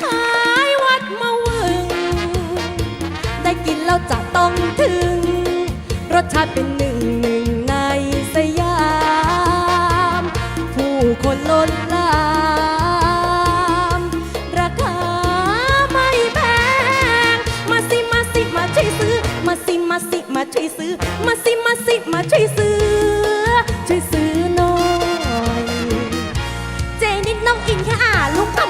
ท้ายวัดมาวึง ได้กินแล้วจะต้องถึง รสชาติเป็นหนึ่งหนึ่งในสยาม ผู้คนล้นลาม ราคาไม่แพง มาสิมาสิมาช่วยซื้อ มาสิมาสิมาช่วยซื้อ มาสิมาสิมาช่วยซื้อ ช่วยซื้อหน่อย เจนิดน้องอินแค่อ่าลูกค้า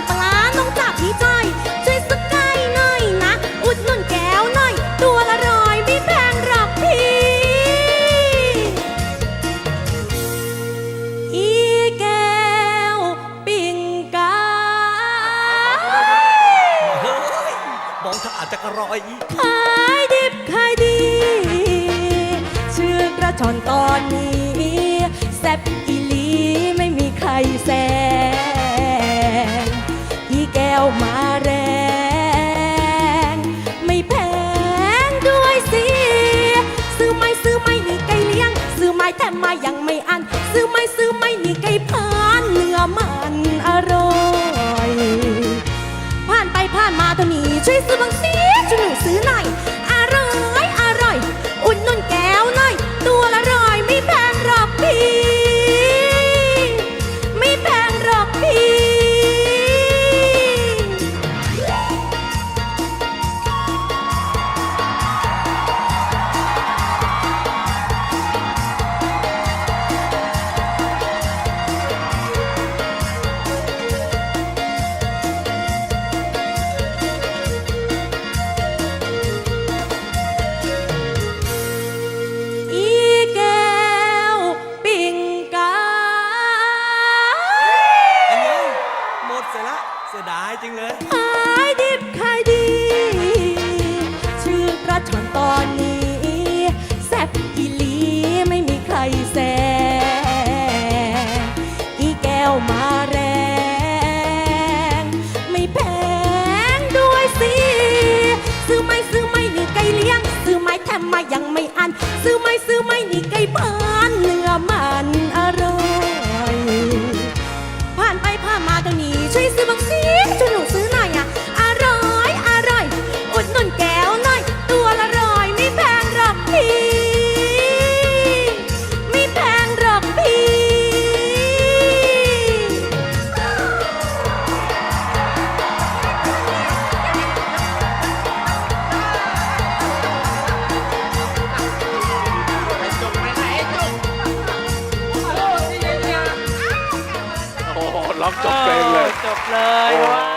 ายดิบขายดี ชื่อกระชอนตอนนี้แซ่บอีหลีไม่มีใครแซงอีแก้วมาแรง ไม่แพงด้วยสิซื้อไม่ซื้อไม่นี่ไก่เลี้ยง ซื้อไม่แถมมายังไม่อัน ซื้อไม่ซื้อไม่นี่ไก่พานเนื้อมันอร่อยผ่านไปผ่านมาตัวนี้ช่วยซื้อบางสิช่วยหนูซื้อหน่อย เสร็จละเสียดายจริงเลย ขายดิบขายดี ชื่อกระชอนตอนนี้ แซ่บอีหลีไม่มีใครแซงอีแก้วมาแรง ไม่แพงด้วยสิ ซื้อไม่ซื้อไม่นี่ไก่เลี้ยง ซื้อไม่แถมมายังไม่อัน ซื้อไม่ซื้อไม่นี่ไก่เนื้อ ร้องจบเพลงเลย จบเลยว่า